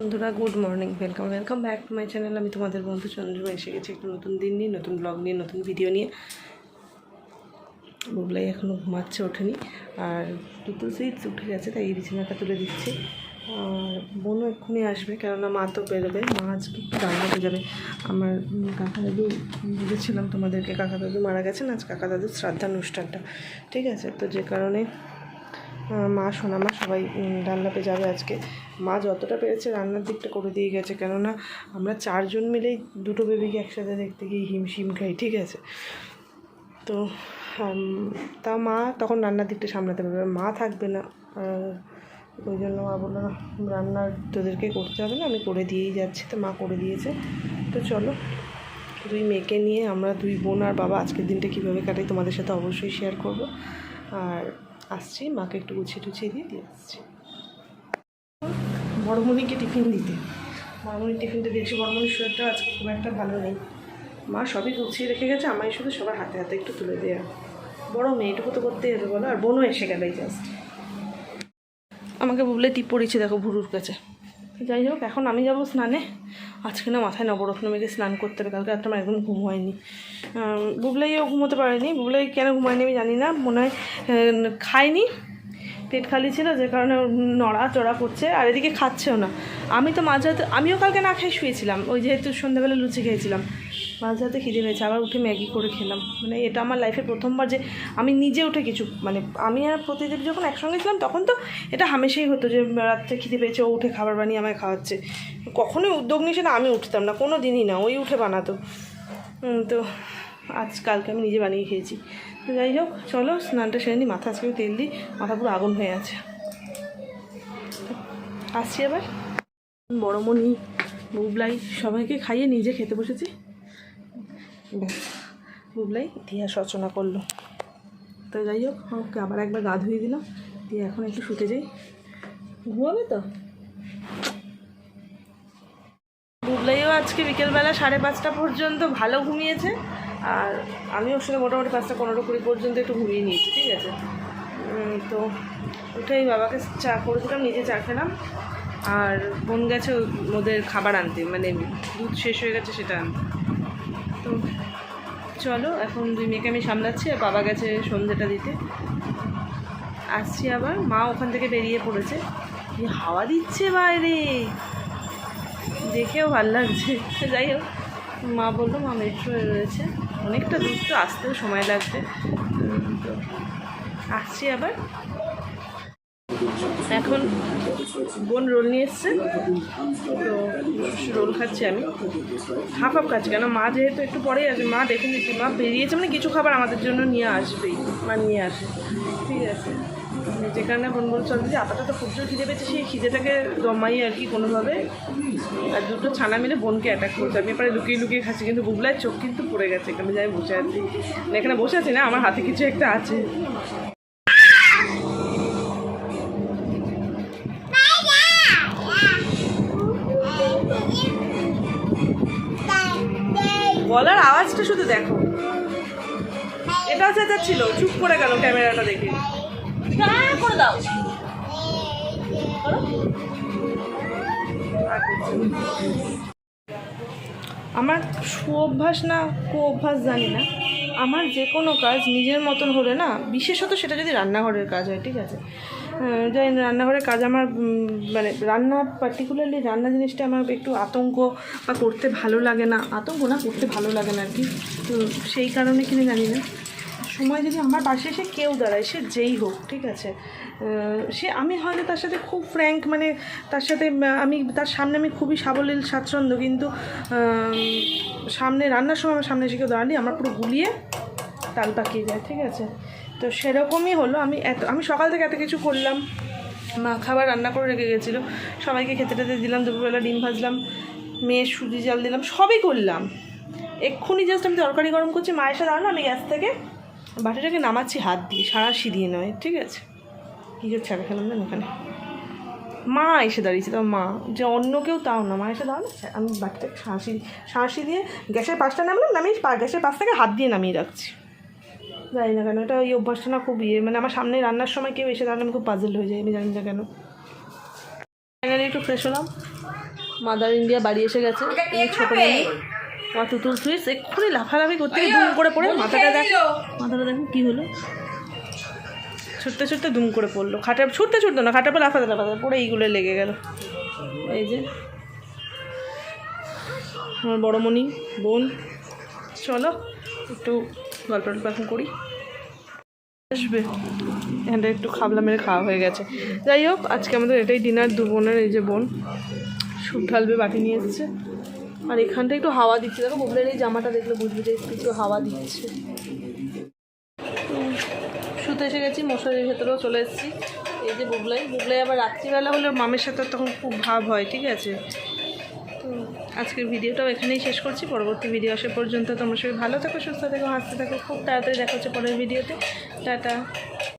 বন্ধুরা good morning welcome welcome back to my channel আমি তোমাদের বন্ধু চন্দ্রিমা এসে গেছি একটা নতুন দিন নিয়ে, নতুন ব্লগ নিয়ে, নতুন ভিডিও নিয়ে। বুবলাই এখনও ঘুমাচ্ছে, ওঠেনি। আর দুটো সিটস উঠে গেছে, তাই এই বিছানাটা তুলে দিচ্ছি। আর বোনও এক্ষুনি আসবে, কেননা মা তো বেরোবে। মা আজকে রান্নাতে যাবে। আমার কাকা দাদু বুঝেছিলাম তোমাদেরকে, কাকা দাদু মারা গেছেন, আজ কাকা দাদুর শ্রাদ্ধানুষ্ঠানটা। ঠিক আছে, তো যে কারণে মা, সোনা মা সবাই রান্নাতে যাবে আজকে। মা যতটা পেরেছে রান্নার দিকটা করে দিয়ে গেছে, কেননা আমরা চারজন মিলেই দুটো বেবিকে একসাথে দেখতে গিয়ে হিমশিম খাই, ঠিক আছে? তো তা মা তখন রান্নার দিকটা সামলাতে পারবে মা থাকবে না ওই জন্য মা বলল রান্নার তোদেরকে করতে হবে না, আমি করে দিয়েই যাচ্ছি। তো মা করে দিয়েছে। তো চলো, দুই মেয়েকে নিয়ে আমরা দুই বোন আর বাবা আজকের দিনটা কীভাবে কাটাই তোমাদের সাথে অবশ্যই শেয়ার করব। আর আসছি, মাকে একটু গুছিয়ে টুছিয়ে দিয়ে দিয়ে আসছি। বড়মণিকে টিফিন দিতে। বড়মণির টিফিনটা দিয়েছি বড়মণির শরীরটা আজকে খুব একটা ভালো নেই। মা সবই গুছিয়ে রেখে গেছে, আমায় শুধু সবার হাতে হাতে একটু তুলে দেওয়া বড় মেয়ে, এটুকু তো করতেই হবে বলো? আর বোনও এসে গেলেই জাস্ট আমাকে বললে টিপ পড়েছে দেখো ভুরুর কাছে। যাই হোক, এখন আমি যাব স্নানে। আজকে না মাথায় নবরত্ন মেঘে স্নান করতে হবে, কালকে রাত্রে আমার একদম ঘুম হয়নি। বুবলাইও ঘুমোতে পারেনি, বুবলাই কেন ঘুমায়নি আমি জানি না, মনে হয় খায়নি। পেট খালি ছিল, যে কারণে নড়া চড়া করছে, আর এদিকে খাচ্ছেও না। আমি তো মাঝ রাতে আমিও কালকে না খেয়ে শুয়েছিলাম, ওই যেহেতু সন্ধ্যাবেলা লুচি খেয়েছিলাম। মাঝ রাতে খিদে পেয়েছে, আবার উঠে ম্যাগি করে খেলাম। মানে এটা আমার লাইফে প্রথমবার যে আমি নিজে উঠে কিছু মানে আমি আর প্রতিদেব যখন একসঙ্গে ছিলাম, তখন তো এটা হামেশাই হতো যে রাত্রে খিদে পেয়েছে, ও উঠে খাবার বানিয়ে আমায় খাওয়াচ্ছে। কখনোই উদ্যোগ নিয়েছে না, আমি উঠতাম না, কোনো দিনই না, ওই উঠে বানাতো। তো আজ কালকে আমি নিজে বানিয়ে খেয়েছি। তো যাই হোক, চলো স্নানটা সেরে নিই, মাথা আজকে তেল দিই, মাথা পুরো আগুন হয়ে আছে। আসছি আবার। বড়মণি বুবলাই, সবাইকে খাইয়ে নিজে খেতে বসেছি। বুবলাই দিয়া রচনা করল। তো যাই হোক ওকে আবার একবার গা ধুয়ে দিলাম দিয়ে এখন একটু শুতে যাই। ঘুমাবে তো? বুবলাইও আজকে বিকেলবেলা সাড়ে পাঁচটা পর্যন্ত ভালো ঘুমিয়েছে। আর আমি ওর সাথে মোটামুটি পাঁচটা পনেরো কুড়ি পর্যন্ত একটু ঘুমিয়ে নিয়েছি, ঠিক আছে? তো ওটাই বাবাকে চা করে দিলাম নিজে চা খেলাম, আর বোন গেছে ওদের খাবার আনতে মানে দুধ শেষ হয়ে গেছে সেটা আনতে। তো চলো, এখন দুই মেয়েকে আমি সামলাচ্ছি, আর বাবা গেছে সন্ধ্যেটা দিতে। আসছি আবার, মা ওখান থেকে বেরিয়ে পড়েছে। হাওয়া দিচ্ছে বাইরে! দেখেও ভালো লাগছে। যাই হোক, মা বলল, মা মেট্রো রয়েছে। অনেকটা দূর তো আসতেও সময় লাগবে। আসছি আবার। এখন বোন রোল নিয়ে এসছে, তো রোল খাচ্ছি আমি। হাফ হাফ খাচ্ছি কেন মা যেহেতু একটু পরেই আসবে, মা দেখে নিচ্ছি মা বেরিয়েছে মানে কিছু খাবার আমাদের জন্য নিয়ে আসবেই, মা নিয়ে আসে। ঠিক আছে। যে কারণে বোন বল চলছে, যে আপাতত জোর খিদে পেয়েছে, সেই খিদেটাকে জমাই আর কি কোনোভাবে। আর দুটো ছানা মিলে বোনকে অ্যাটাক করছে। আমি এবারে লুকিয়ে লুকিয়ে খাচ্ছি, কিন্তু বুবলার চোখ কিন্তু পড়ে গেছে, এখানে যাই বসে আছি। মানে এখানে বসে আছি না, আমার হাতে কিছু একটা আছে। গলার আওয়াজটা শুধু দেখো। এটাও চেঁচাচ্ছিল চুপ করে গেল ক্যামেরাটা দেখে। করে দাও। আমার সু অভ্যাস না। কো সুঅভ্যাস জানি না। আমার যে কোনো কাজ নিজের মতন হলে না, বিশেষত সেটা যদি রান্নাঘরের কাজ হয়, ঠিক আছে? যাই রান্নাঘরের কাজ আমার মানে রান্না পার্টিকুলারলি রান্না জিনিসটা আমার একটু আতঙ্ক বা করতে ভালো লাগে না। আতঙ্ক না, করতে ভালো লাগে না আর কি। তো সেই কারণে কিনে জানি না। সময় যদি আমার পাশে এসে কেউ দাঁড়ায়, সে যেই হোক, ঠিক আছে? সে আমি হয়তো তার সাথে খুব ফ্র্যাঙ্ক মানে তার সাথে আমি, তার সামনে আমি খুবই সাবলীল, স্বাচ্ছন্দ্য, কিন্তু সামনে রান্নার সময় আমার সামনে এসে কেউ দাঁড়ালি আমার পুরো গুলিয়ে তাল পাকিয়ে যায়, ঠিক আছে? তো সেরকমই হলো, আমি এত, আমি সকাল থেকে এত কিছু করলাম। মা খাবার রান্না করে রেখে গেছিল। সবাইকে খেতে টেতে দিলাম, দুপুরবেলা ডিম ভাজলাম, মেয়ে সুজি জাল দিলাম, সবই করলাম। এক্ষুনি জাস্ট আমি তরকারি গরম করছি মায়ের সাথে দাঁড়ানো আমি গ্যাস থেকে বাটিটাকে নামাচ্ছি হাত দিয়ে সাঁড়াশি দিয়ে নয় ঠিক আছে? কী যে ছাড়া খেলাম না ওখানে মা এসে দাঁড়িয়েছে তো মা যে অন্য কেউ তাও না মা এসে দাঁড়ানো আমি বাটিটাকে সাঁড়াশি সাঁড়াশি দিয়ে গ্যাসের পাশটা নামলাম নামিয়ে পা- গ্যাসের পাশ থেকে হাত দিয়ে নামিয়ে রাখছি। জানি না কেন এটা ওই অভ্যাসটা না খুব ইয়ে মানে আমার সামনে রান্নার সময় কেউ এসে দাঁড়ালে আমি খুব পাজল হয়ে যায় আমি জানি না কেন। ফাইনালি একটু ফ্রেশ হলাম। মাদার ইন্ডিয়া বাড়ি এসে গেছে এই ছোটো মেয়ে মা তুতুল সুইস এক্ষুনি লাফালাফি করতে দুম করে পড়ে মাথাটা দেখ। মাথাটা দেখো কী হলো? ছুটতে ছুটতে দুম করে পড়ল। খাটে ছুটতে ছুটতে না খাটার পর লাফাতে লাফাতে পড়ে এইগুলো লেগে গেল। এই যে আমার বড়মণি বোন। চলো একটু গল্প টল্প এখন করি। আসবে। এখানটা একটু খাবলা মেরে খাওয়া হয়ে গেছে। যাই হোক আজকে আমাদের এটাই ডিনার দু বোনের এই যে বোন। সুপ ঢালবে বাটি নিয়ে এসেছে। আর এখানটা একটু হাওয়া দিচ্ছে। দেখো বুবলের এই জামাটা দেখলে বুঝবে যে একটু হাওয়া দিচ্ছে। শুতে এসে গেছি, মশারির ভেতরেও চলে এসেছি। এই যে বুবলাই বুবলাই আবার রাত্রিবেলা হলে মামের সাথে তখন খুব ভাব হয়, ঠিক আছে? তো আজকের ভিডিওটাও এখানেই শেষ করছি। পরবর্তী ভিডিও আসা পর্যন্ত তোমরা সবাই ভালো থাকো, সুস্থ থাকো, হাসতে থাকো। খুব তাড়াতাড়ি দেখা হচ্ছে পরের ভিডিওতে। টাটা।